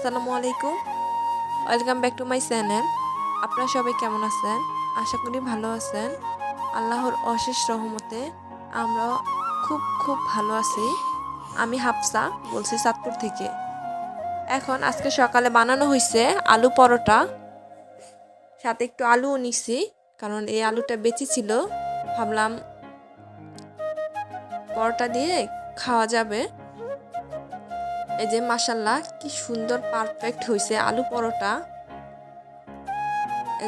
আসসালামু আলাইকুম। Welcome back to my channel আপনারা সবাই কেমন আছেন? আশা করি ভালো আছেন। আল্লাহর অশেষ রহমতে আমরা খুব খুব ভালো আছি। আমি হাফসা, বলছি চাঁদপুর থেকে। এখন আজকে সকালে বানানো হয়েছে আলু পরোটা। সাথে একটু আলুও নিছি, কারণ এই আলুটা বেঁচে ছিল। ভাবলাম পরোটা দিয়ে খাওয়া যাবে। এই যে মাসাল্লাহ কি সুন্দর পারফেক্ট হয়েছে আলু পরোটা।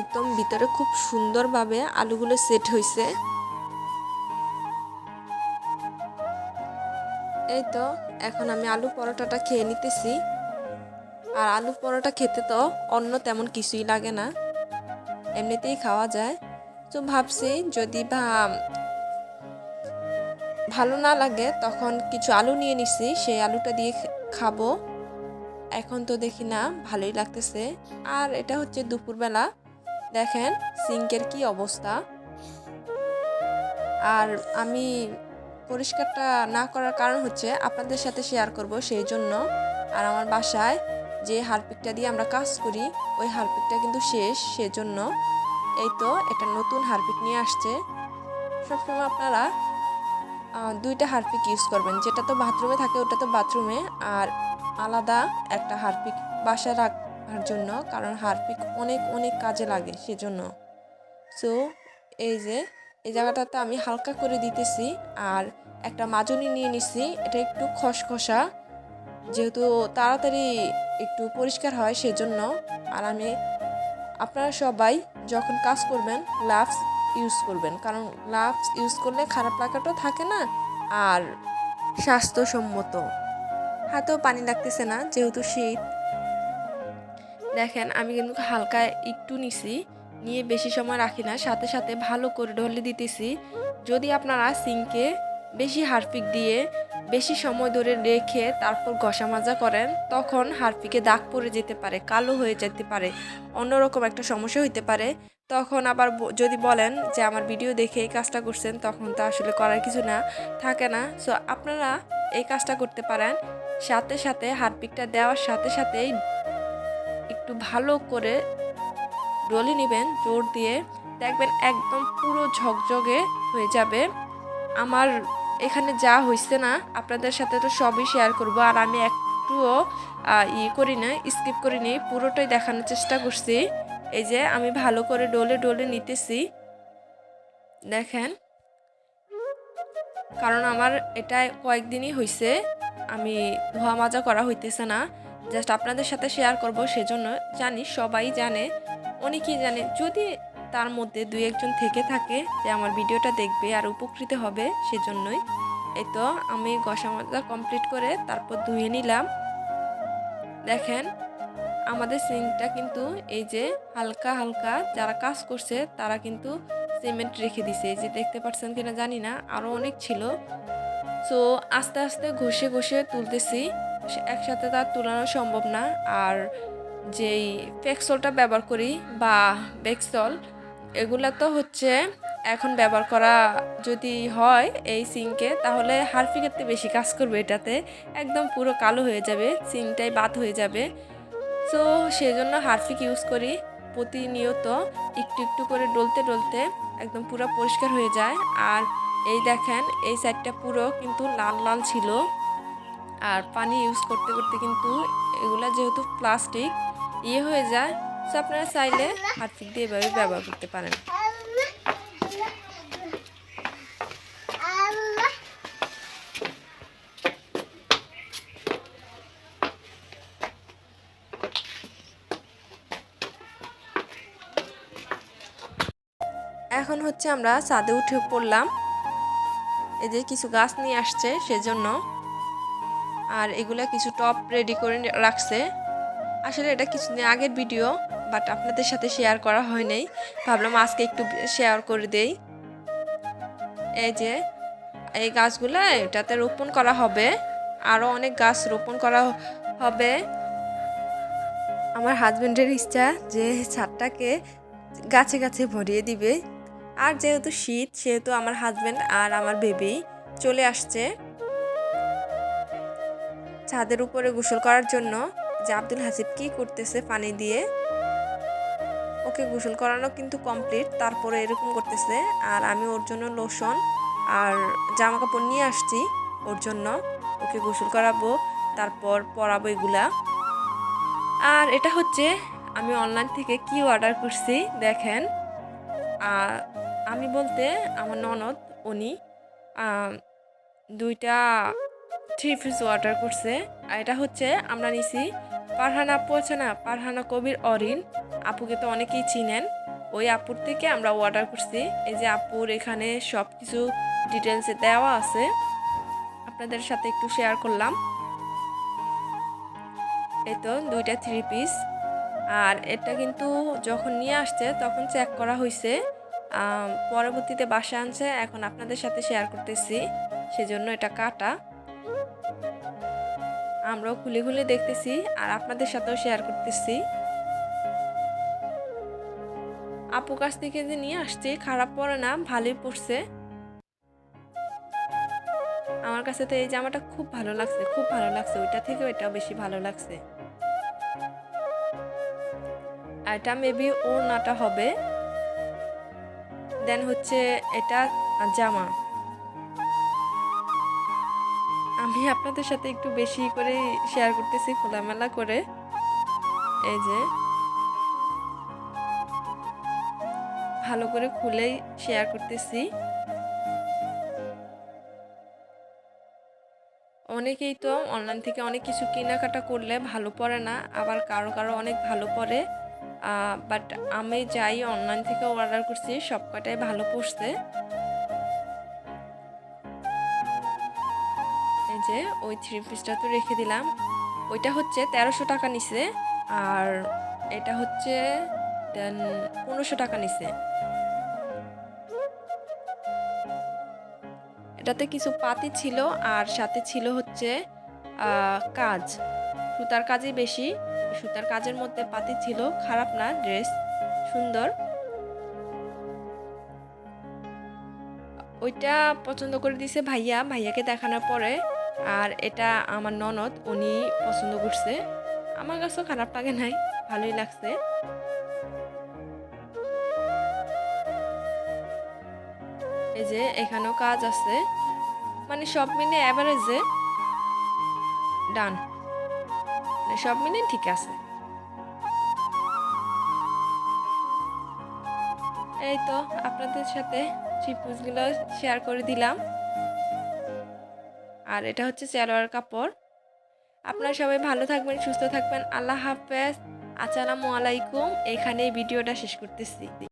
একদম ভিতরে খুব সুন্দরভাবে আলুগুলো সেট হয়েছে এই তো, এখন আমি আলু পরোটাটা খেয়ে নিতেছি। আর আলু পরোটা খেতে তো অন্য তেমন কিছুই লাগে না। এমনিতেই খাওয়া যায়। তো ভাবছি যদি বা ভালো না লাগে, তখন কিছু আলু নিয়ে নিছি। সেই আলুটা দিয়ে খাব। এখন তো দেখি না, ভালোই লাগতেছে। আর এটা হচ্ছে দুপুরবেলা। দেখেন, সিঙ্কের কি অবস্থা। আর আমি পরিষ্কারটা না করার কারণ হচ্ছে আপনাদের সাথে শেয়ার করব সেই জন্য। আর আমার বাসায় যে হারপিকটা দিয়ে আমরা কাজ করি, ওই হারপিকটা কিন্তু শেষ সেজন্য। এই তো, একটা নতুন হারপিক নিয়ে আসছে। সবসময় আপনারা দুইটা হারপিক ইউজ করবেন। যেটা তো বাথরুমে থাকে, ওটা তো বাথরুমে। আর আলাদা একটা হারপিক বাসায় রাখার জন্য, কারণ হারপিক অনেক অনেক কাজে লাগে সেজন্য। সো এই যে, এই জায়গাটাতে আমি হালকা করে দিতেছি, আর একটা মাজনি নিয়ে নিছি। এটা একটু খসখসা, যেহেতু তাড়াতাড়ি একটু পরিষ্কার হয় সেজন্য। আর আমি, আপনারা সবাই যখন কাজ করবেন, গ্লাভস ইউজ করবেন। কারণ গ্লাভস ইউজ করলে খারাপ লাগাটাও থাকে না আর স্বাস্থ্যসম্মত। হাতেও পানি লাগতেছে না যেহেতু শীত। দেখেন, আমি কিন্তু হালকা একটু নিছি, নিয়ে বেশি সময় রাখি না। সাথে সাথে ভালো করে ঢলে দিতেছি। যদি আপনারা সিঙ্কে বেশি হারপিক দিয়ে বেশি সময় ধরে রেখে তারপর ঘষা মাজা করেন, তখন হারপিকে দাগ পড়ে যেতে পারে, কালো হয়ে যেতে পারে। অন্যরকম একটা সমস্যা হইতে পারে। তখন আবার যদি বলেন যে আমার ভিডিও দেখে এই কাজটা করছেন, তখন তো আসলে করার কিছু না, থাকে না। সো আপনারা এই কাজটা করতে পারেন। সাথে সাথে হারপিকটা দেওয়ার সাথে সাথেই একটু ভালো করে ডলে নেবেন, জোর দিয়ে। দেখবেন একদম পুরো ঝকঝকে হয়ে যাবে। আমার এখানে যা হয়েছে না, আপনাদের সাথে তো সবই শেয়ার করব। আর আমি একটুও ই করি না স্কিপ করি নি পুরোটাই দেখানোর চেষ্টা করছি। এই যে আমি ভালো করে ডলে ডলে নিতেছি। দেখেন। কারণ আমার এটা কয়েকদিনই হয়েছে আমি ধোয়া মাজা করা হইতেছে না। জাস্ট আপনাদের সাথে শেয়ার করব সেজন্য। জানি সবাই জানে, অনেকেই জানে। যদি তার মধ্যে দুই একজন থেকে থাকে যে আমার ভিডিওটা দেখবে আর উপকৃত হবে সেজন্যই। এই তো আমি গসা মাজা কমপ্লিট করে তারপর ধুয়ে নিলাম। দেখেন। আমাদের সিঙ্কটা কিন্তু এই যে হালকা হালকা যারা কাজ করছে, তারা কিন্তু সিমেন্ট রেখে দিছে। এই যে দেখতে পাচ্ছেন কিনা জানি না আরও অনেক ছিল। সো আস্তে আস্তে ঘষে ঘষে তুলতেছি। একসাথে তার তুলানো সম্ভব না। আর যেই ফেক্সলটা ব্যবহার করি বা বেক্সল, এগুলা তো হচ্ছে এখন ব্যবহার করা যদি হয় এই সিঙ্কে, তাহলে হারফিকেতে বেশি কাজ করবে এটাতে। একদম পুরো কালো হয়ে যাবে সিঙ্কটাই বাদ হয়ে যাবে। সো সেজন্য হারফিক ইউজ করি প্রতিনিয়ত একটু একটু করে ডলতে ডলতে একদম পুরো পরিষ্কার হয়ে যায়। আর এই দেখেন, এই সাইডটা পুরো কিন্তু লাল লাল ছিল। আর পানি ইউজ করতে করতে কিন্তু এগুলো যেহেতু প্লাস্টিক ইয়ে হয়ে যায়। সো আপনারা চাইলে হারফিক দিয়ে এভাবে ব্যবহার করতে পারেন। এখন হচ্ছে আমরা ছাদে উঠে পড়লাম। এই যে কিছু গাছ নিয়ে আসছে সেজন্য। আর এগুলা কিছু টপ রেডি করে রাখছে। আসলে এটা কিছুদিন আগের ভিডিও, বাট আপনাদের সাথে শেয়ার করা হয় নাই। ভাবলাম আজকে একটু শেয়ার করে দেই। এই যে, এই গাছগুলো এটাতে রোপণ করা হবে। আরও অনেক গাছ রোপণ করা হবে। আমার হাজব্যান্ডের ইচ্ছা যে ছাদটাকে গাছে গাছে ভরিয়ে দিবে। আর যেহেতু শীত, সেহেতু আমার হাজব্যান্ড আর আমার বেবি চলে আসছে ছাদের উপরে গোসল করার জন্য। যে আব্দুল হাসিব কি করতেছে পানি দিয়ে, ওকে গোসল করানো কিন্তু কমপ্লিট তারপরে এরকম করতেছে। আর আমি ওর জন্য লোশন আর জামা কাপড় নিয়ে আসছি ওর জন্য। ওকে গোসল করাবো, তারপর পরাবো এগুলা। আর এটা হচ্ছে, আমি অনলাইন থেকে কি অর্ডার করছি, দেখেন। আর আমি বলতে আমার ননদ, উনি দুইটা থ্রি পিস অর্ডার করছে। আর এটা হচ্ছে, আমরা নিছি পারহানা আপু না, পারহানা কবির অরিন। আপুকে তো অনেকেই চিনেন। ওই আপুর থেকে আমরা অর্ডার করছি। এই যে আপুর এখানে সব কিছু ডিটেলসে দেওয়া আছে। আপনাদের সাথে একটু শেয়ার করলাম। এই তো দুইটা থ্রি পিস আর এটা কিন্তু যখন নিয়ে আসছে, তখন চেক করা হয়েছে পরবর্তীতে বাসা আনছে, এখন আপনাদের সাথে শেয়ার করতেছি। সেজন্য এটা কাটা। আমরাও খুলে খুলে দেখতেছি, আর আপনাদের সাথেও শেয়ার করতেছি। আপু কাছ থেকে যে নিয়ে আসছি, খারাপ পড়ে না, ভালোই পড়ছে আমার কাছে তো এই জামাটা খুব ভালো লাগছে, খুব ভালো লাগছে। ওইটা থেকে ওইটাও বেশি ভালো লাগছে। এটা মেবি ওড়নাটা হবে। দেন হচ্ছে এটা জামা। আমি আপনাদের সাথে একটু বেশি করে শেয়ার করতেছি, খোলামেলা করে। এই যে। ভালো করে খুলেই শেয়ার করতেছি। অনেকেই তো অনলাইন থেকে অনেক কিছু কেনাকাটা করলে ভালো পড়ে না, আবার কারও কারও অনেক ভালো পড়ে। বাট আমি যাই অনলাইন থেকে অর্ডার করছি সব কটাই ভালো পড়ছে এই যে, ওই থ্রি পিসটা তো রেখে দিলাম। ওইটা হচ্ছে তেরোশো টাকা নিছে, আর এটা হচ্ছে দেন পনেরোশো টাকা নিছে। এটাতে কিছু পাতি ছিল, আর সাথে ছিল হচ্ছে কাজ। সুতার কাজই বেশি। সুতার কাজের মধ্যে পাতি ছিল, খারাপ না, ড্রেস সুন্দর। ওইটা পছন্দ করে দিছে ভাইয়া, ভাইয়াকে দেখানোর পরে। আর এটা আমার ননদ, উনি পছন্দ করছে। আমার কাছেও খারাপ লাগে নাই, ভালোই লাগছে। এই যে, এখানেও কাজ আছে। মানে সব মিলে অ্যাভারেজে ডান। মানে সব মিলে ঠিক আছে। এই তো আপনাদের সাথে ট্রিপুসগুলো শেয়ার করে দিলাম। আর এটা হচ্ছে সালোয়ার কাপড়। আপনারা সবাই ভালো থাকবেন, সুস্থ থাকবেন। আল্লাহ হাফেজ। আসসালামু আলাইকুম। এখানে ভিডিওটা শেষ করতেছি।